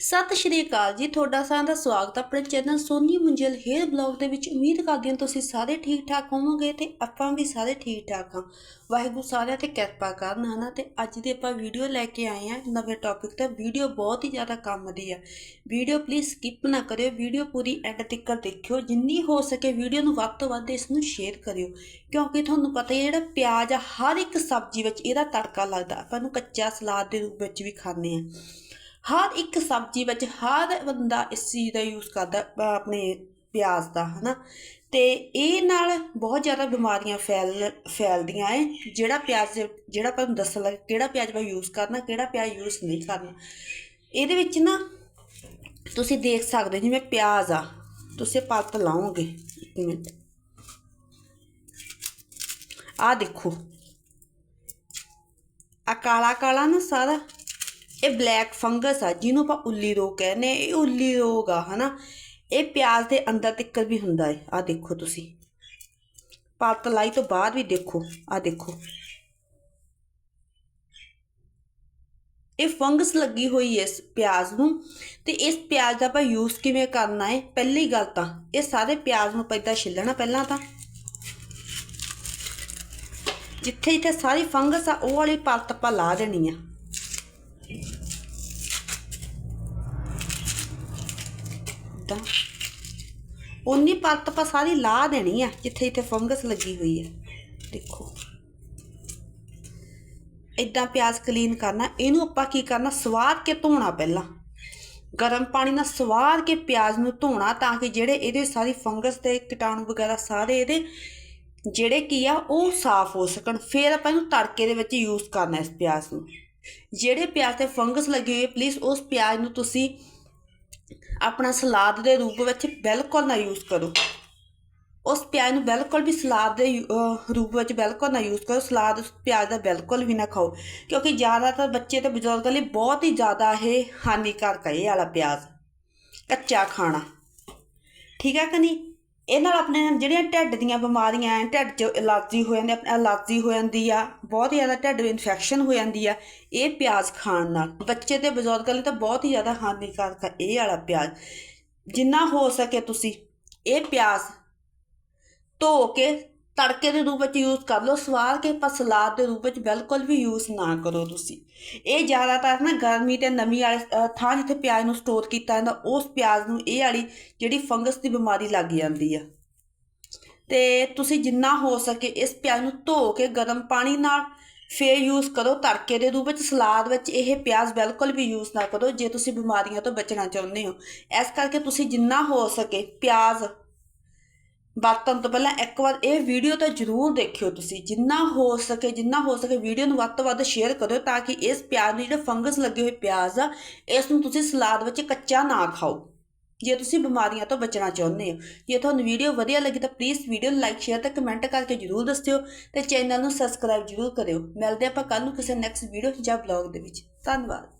ਸਤਿ ਸ਼੍ਰੀ ਅਕਾਲ ਜੀ, ਤੁਹਾਡਾ ਸਾਰਿਆਂ ਦਾ ਸਵਾਗਤ ਹੈ ਆਪਣੇ channel Soni Manjal hair blog ਦੇ ਵਿੱਚ। ਉਮੀਦ ਕਰਦੀ ਹਾਂ ਤੁਸੀਂ ਸਾਰੇ ਠੀਕ ਠਾਕ ਹੋਵੋਗੇ ਤੇ ਆਪਾਂ ਵੀ ਸਾਰੇ ਠੀਕ ਠਾਕ ਹਾਂ। ਵਾਹਿਗੁਰੂ ਸਾਰਿਆਂ ਤੇ ਕਿਰਪਾ ਕਰਨ, ਹਨਾ? ਤੇ ਅੱਜ ਦੀ ਆਪਾਂ ਵੀਡੀਓ ਲੈ ਕੇ ਆਏ ਹਾਂ। ਨਵੇਂ ਟੌਪਿਕ ਤੇ ਵੀਡੀਓ ਬਹੁਤ ਹੀ ਜ਼ਿਆਦਾ ਕੰਮ ਦੀ ਹੈ ਵੀਡੀਓ ਪਲੀਜ਼ ਸਕਿਪ ਨਾ ਕਰਿਓ। ਵੀਡੀਓ ਪੂਰੀ ਐਂਡ ਤੱਕ ਦੇਖਿਓ। ਜਿੰਨੀ ਹੋ ਸਕੇ ਵੀਡੀਓ ਨੂੰ ਵੱਧ ਤੋਂ ਵੱਧ ਇਸ ਨੂੰ ਸ਼ੇਅਰ ਕਰਿਓ। ਕਿਉਂਕਿ ਤੁਹਾਨੂੰ ਪਤਾ ਹੀ ਹੈ ਜਿਹੜਾ ਪਿਆਜ਼ ਆ, ਹਰ ਇੱਕ ਸਬਜ਼ੀ ਵਿੱਚ ਇਹਦਾ ਤੜਕਾ ਲੱਗਦਾ। ਆਪਾਂ ਇਹਨੂੰ ਕੱਚਾ ਸਲਾਦ ਦੇ ਰੂਪ ਵਿੱਚ ਵੀ ਖਾਂਦੇ ਆ ਹਰ ਇੱਕ ਸਬਜ਼ੀ ਵਿੱਚ ਹਰ ਬੰਦਾ ਇਸ ਚੀਜ਼ ਦਾ ਯੂਜ਼ ਕਰਦਾ ਆਪਣੇ ਪਿਆਜ਼ ਦਾ, ਹਨਾ? ਤੇ ਇਹ ਨਾਲ ਬਹੁਤ ਜ਼ਿਆਦਾ ਬਿਮਾਰੀਆਂ ਫੈਲ, ਫੈਲਦੀਆਂ ਏ ਜਿਹੜਾ ਪਿਆਜ਼, ਜਿਹੜਾ ਆਪਾਂ ਨੂੰ ਦੱਸਣ ਲੱਗ ਕਿਹੜਾ ਪਿਆਜ਼ ਆਪਾਂ ਯੂਜ਼ ਕਰਨਾ, ਕਿਹੜਾ ਪਿਆਜ਼ ਯੂਜ਼ ਨਹੀਂ ਕਰਨਾ। ਇਹਦੇ ਵਿੱਚ ਨਾ ਤੁਸੀਂ ਦੇਖ ਸਕਦੇ ਜਿਵੇਂ ਪਿਆਜ਼ ਆ, ਤੁਸੀਂ ਪਲਤ ਲਾਓਗੇ ਇੱਕ ਮਿੰਟ। ਆ ਦੇਖੋ। ਆ ਕਾਲਾ ਕਾਲਾ ਨਾ ਸਾਰਾ ਇਹ ਬਲੈਕ ਫੰਗਸ ਆ, ਜਿਹਨੂੰ ਆਪਾਂ ਉੱਲੀ ਰੋਗ ਕਹਿੰਦੇ ਆ ਇਹ ਉੱਲੀ ਰੋਗ ਆ, ਹਨਾ। ਇਹ ਪਿਆਜ਼ ਦੇ ਅੰਦਰ ਤੱਕ ਵੀ ਹੁੰਦਾ ਹੈ ਆ ਦੇਖੋ ਤੁਸੀਂ। ਪਲਤ ਲਾਈ ਤੋਂ ਬਾਅਦ ਵੀ ਦੇਖੋ। ਆ ਦੇਖੋ। ਇਹ ਫੰਗਸ ਲੱਗੀ ਹੋਈ ਹੈ ਇਸ ਪਿਆਜ਼ ਨੂੰ। ਤੇ ਇਸ ਪਿਆਜ਼ ਦਾ ਆਪਾਂ ਯੂਜ਼ ਕਿਵੇਂ ਕਰਨਾ ਹੈ ਪਹਿਲੀ ਗੱਲ ਤਾਂ ਇਹ ਸਾਰੇ ਪਿਆਜ਼ ਨੂੰ ਪੈਦਾ ਛਿੱਲਣਾ ਪਹਿਲਾਂ ਤਾਂ। ਜਿੱਥੇ ਜਿੱਥੇ ਸਾਰੀ ਫੰਗਸ ਆ, ਉਹ ਵਾਲੀ ਪਰਤ ਆਪਾਂ ਲਾ ਦੇਣੀ ਆ। ਤਾਂ ਉਨੀ ਪਰਤ ਆਪਾਂ ਸਾਰੀ ਲਾ ਦੇਣੀ ਆ, ਜਿੱਥੇ ਜਿੱਥੇ ਫੰਗਸ ਲੱਗੀ ਹੋਈ ਆ। ਦੇਖੋ। ਇਦਾਂ ਪਿਆਜ਼ ਕਲੀਨ ਕਰਨਾ, ਇਹਨੂੰ ਆਪਾਂ ਕੀ ਕਰਨਾ, ਸਵਾਦ ਕੇ ਧੋਣਾ ਪਹਿਲਾਂ। ਗਰਮ ਪਾਣੀ ਨਾਲ ਸਵਾਦ ਕੇ ਪਿਆਜ਼ ਨੂੰ ਧੋਣਾ, ਤਾਂ ਕਿ ਜਿਹੜੇ ਇਹਦੇ ਸਾਰੀ ਫੰਗਸ ਤੇ ਕੀਟਾਣੂ ਵਗੈਰਾ ਸਾਰੇ ਇਹਦੇ ਜਿਹੜੇ ਕੀ ਆ, ਉਹ ਸਾਫ਼ ਹੋ ਸਕਣ। ਫਿਰ ਆਪਾਂ ਇਹਨੂੰ ਤੜਕੇ ਦੇ ਵਿੱਚ ਯੂਜ਼ ਕਰਨਾ ਇਸ ਪਿਆਜ਼ ਨੂੰ। ਜਿਹੜੇ ਪਿਆਜ਼ ਤੇ ਫੰਗਸ ਲੱਗੀ ਹੋਈ ਹੈ ਪਲੀਜ਼ ਉਸ ਪਿਆਜ਼ ਨੂੰ ਤੁਸੀਂ ਆਪਣਾ ਸਲਾਦ ਦੇ ਰੂਪ ਵਿੱਚ ਬਿਲਕੁਲ ਨਾ ਯੂਜ਼ ਕਰੋ। ਉਸ ਪਿਆਜ਼ ਨੂੰ ਬਿਲਕੁਲ ਵੀ ਸਲਾਦ ਦੇ ਯੂ- ਰੂਪ ਵਿੱਚ ਬਿਲਕੁਲ ਨਾ ਯੂਜ਼ ਕਰੋ। ਸਲਾਦ ਉਸ ਪਿਆਜ਼ ਦਾ ਬਿਲਕੁਲ ਵੀ ਨਾ ਖਾਓ, ਕਿਉਂਕਿ ਜ਼ਿਆਦਾਤਰ ਬੱਚੇ ਤੇ ਬਜ਼ੁਰਗਾਂ ਲਈ ਬਹੁਤ ਹੀ ਜ਼ਿਆਦਾ ਇਹ ਹਾਨੀਕਾਰਕ ਹੈ ਇਹ ਵਾਲਾ ਪਿਆਜ਼, ਕੱਚਾ ਖਾਣਾ। ਠੀਕ ਹੈ ਕਿ ਨਹੀਂ? ਇਹ ਨਾਲ ਆਪਣੇ ਜਿਹੜੀਆਂ ਢਿੱਡ ਦੀਆਂ ਬਿਮਾਰੀਆਂ ਹੈ, ਢਿੱਡ 'ਚ ਐਲਰਜੀ ਹੋ ਜਾਂਦੀ ਹੈ ਐਲਰਜੀ ਹੋ ਜਾਂਦੀ ਆ, ਬਹੁਤ ਜ਼ਿਆਦਾ ਢਿੱਡ ਵਿੱਚ ਇਨਫੈਕਸ਼ਨ ਹੋ ਜਾਂਦੀ ਆ, ਇਹ ਪਿਆਜ਼ ਖਾਣ ਨਾਲ। ਬੱਚੇ ਤੇ ਬਜ਼ੁਰਗਾਂ ਲਈ ਤਾਂ ਬਹੁਤ ਹੀ ਜ਼ਿਆਦਾ ਹਾਨੀਕਾਰਕ ਹੈ ਇਹ ਵਾਲਾ ਪਿਆਜ਼। ਜਿੰਨਾ ਹੋ ਸਕੇ ਤੁਸੀਂ ਇਹ ਪਿਆਜ਼ ਧੋ ਕੇ ਤੜਕੇ ਦੇ ਰੂਪ ਵਿੱਚ ਯੂਜ਼ ਕਰ ਲਓ ਸਵਾਰ ਕੇ ਪਰ ਸਲਾਦ ਦੇ ਰੂਪ ਵਿੱਚ ਬਿਲਕੁਲ ਵੀ ਯੂਜ਼ ਨਾ ਕਰੋ ਤੁਸੀਂ। ਇਹ ਜ਼ਿਆਦਾਤਰ ਨਾ ਗਰਮੀ ਤੇ ਨਮੀ ਵਾਲੇ ਥਾਂ ਜਿੱਥੇ ਪਿਆਜ਼ ਨੂੰ ਸਟੋਰ ਕੀਤਾ ਜਾਂਦਾ, ਉਸ ਪਿਆਜ਼ ਨੂੰ ਇਹ ਵਾਲੀ ਜਿਹੜੀ ਫੰਗਸ ਦੀ ਬਿਮਾਰੀ ਲੱਗ ਜਾਂਦੀ ਆ। ਤੇ ਤੁਸੀਂ ਜਿੰਨਾ ਹੋ ਸਕੇ ਇਸ ਪਿਆਜ਼ ਨੂੰ ਧੋ ਕੇ ਗਰਮ ਪਾਣੀ ਨਾਲ ਫੇਰ ਯੂਜ਼ ਕਰੋ। ਤੜਕੇ ਦੇ ਰੂਪ ਵਿੱਚ ਸਲਾਦ ਵਿੱਚ ਇਹ ਪਿਆਜ਼ ਬਿਲਕੁਲ ਵੀ ਯੂਜ਼ ਨਾ ਕਰੋ, ਜੇ ਤੁਸੀਂ ਬਿਮਾਰੀਆਂ ਤੋਂ ਬਚਣਾ ਚਾਹੁੰਦੇ ਹੋ। ਇਸ ਕਰਕੇ ਤੁਸੀਂ ਜਿੰਨਾ ਹੋ ਸਕੇ ਪਿਆਜ਼ ਵਰਤਣ ਤੋਂ ਪਹਿਲਾਂ ਇੱਕ ਵਾਰ ਇਹ ਵੀਡੀਓ ਤਾਂ ਜ਼ਰੂਰ ਦੇਖਿਓ ਤੁਸੀਂ, ਜਿੰਨਾ ਹੋ ਸਕੇ, ਜਿੰਨਾ ਹੋ ਸਕੇ ਵੀਡੀਓ ਨੂੰ ਵੱਧ ਤੋਂ ਵੱਧ ਸ਼ੇਅਰ ਕਰਿਓ ਤਾਂ ਕਿ ਇਸ ਪਿਆਜ਼ ਨੂੰ ਜਿਹੜੇ ਫੰਗਸ ਲੱਗੇ ਹੋਏ ਪਿਆਜ਼ ਆ, ਇਸ ਨੂੰ ਤੁਸੀਂ ਸਲਾਦ ਵਿੱਚ ਕੱਚਾ ਨਾ ਖਾਓ। ਜੇ ਤੁਸੀਂ ਬਿਮਾਰੀਆਂ ਤੋਂ ਬਚਣਾ ਚਾਹੁੰਦੇ ਹੋ, ਜੇ ਤੁਹਾਨੂੰ ਵੀਡੀਓ ਵਧੀਆ ਲੱਗੀ ਤਾਂ ਪਲੀਜ਼ ਵੀਡੀਓ ਨੂੰ ਲਾਈਕ ਸ਼ੇਅਰ ਤੇ ਕਮੈਂਟ ਕਰਕੇ ਜਰੂਰ ਦੱਸਿਓ ਤੇ ਚੈਨਲ ਨੂੰ ਸਬਸਕ੍ਰਾਈਬ ਜਰੂਰ ਕਰਿਓ। ਮਿਲਦੇ ਆਪਾਂ ਕੱਲ ਨੂੰ ਕਿਸੇ ਨੈਕਸਟ ਵੀਡੀਓ ਜਾਂ ਬਲੌਗ ਦੇ ਵਿੱਚ। ਧੰਨਵਾਦ।